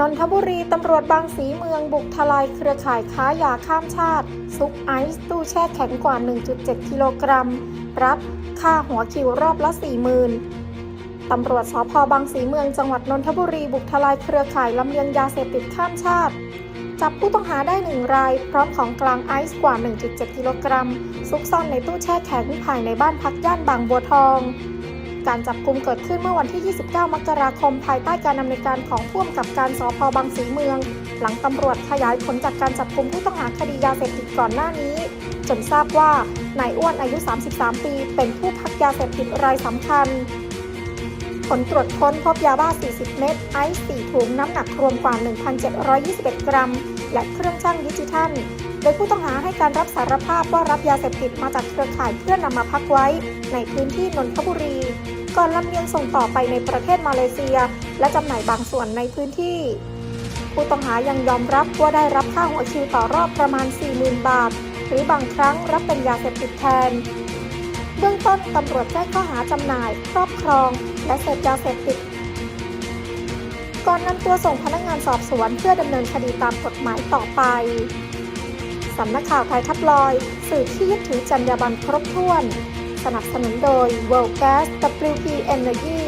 นนทบุรีตำรวจบางสีเมืองบุกทลายเครือข่ายค้ายาข้ามชาติ ซุกไอซ์ตู้แช่แข็งกว่า 1.7 กิโลกรัม รับค่าหัวคิวรอบละ 40,000 ตำรวจสพบางสีเมืองจังหวัดนนทบุรีบุกทลายเครือข่ายลำเลียงยาเสพติดข้ามชาติ จับผู้ต้องหาได้หนึ่งราย พร้อมของกลางไอซ์กว่า 1.7 กิโลกรัม ซุกซ่อนในตู้แช่แข็งภายในบ้านพักย่านบางบัวทอง การจับกลุ่มเกิดขึ้นเมื่อวันที่ 29 มกราคม ภายใต้การดำเนินการของผู้กำกับการสพบางสีเมือง หลังตำรวจขยายผลจากการจับกลุ่มผู้ต้องหาคดียาเสพติดก่อนหน้านี้ จนทราบว่านายอ้วนอายุ 33 ปี เป็นผู้พักยาเสพติดรายสำคัญ ผลตรวจค้นพบยาบ้า 40 เม็ด ไอซ์ 4 ถุง น้ำหนักรวมกว่า 1,721 กรัม และเครื่องชั่งดิจิทัล โดยผู้ต้องหาให้การรับสารภาพว่ารับยาเสพติดมาจากเครือข่ายเพื่อนำมาพักไว้ ในพื้นที่นนทบุรี ก่อนลำเลียงส่งต่อไปในประเทศมาเลเซีย และจำหน่ายบางส่วนในพื้นที่ ผู้ต้องหายังยอมรับว่าได้รับค่าหัวคิวต่อรอบประมาณ 40,000 บาท หรือบางครั้งรับเป็นยาเสพติดแทนเบื้องต้นตำรวจแจ้งข้อหาจำหน่าย ครอบครอง และเสพยาเสพติดก่อนนำตัวส่งพนักงานสอบสวนเพื่อดำเนินคดีตามกฎหมายต่อไป สำนักข่าวไทยทับลอย สื่อที่ยึดถือจรรยาบรรณครบถ้วน สนับสนุนโดย World Gas WP Energy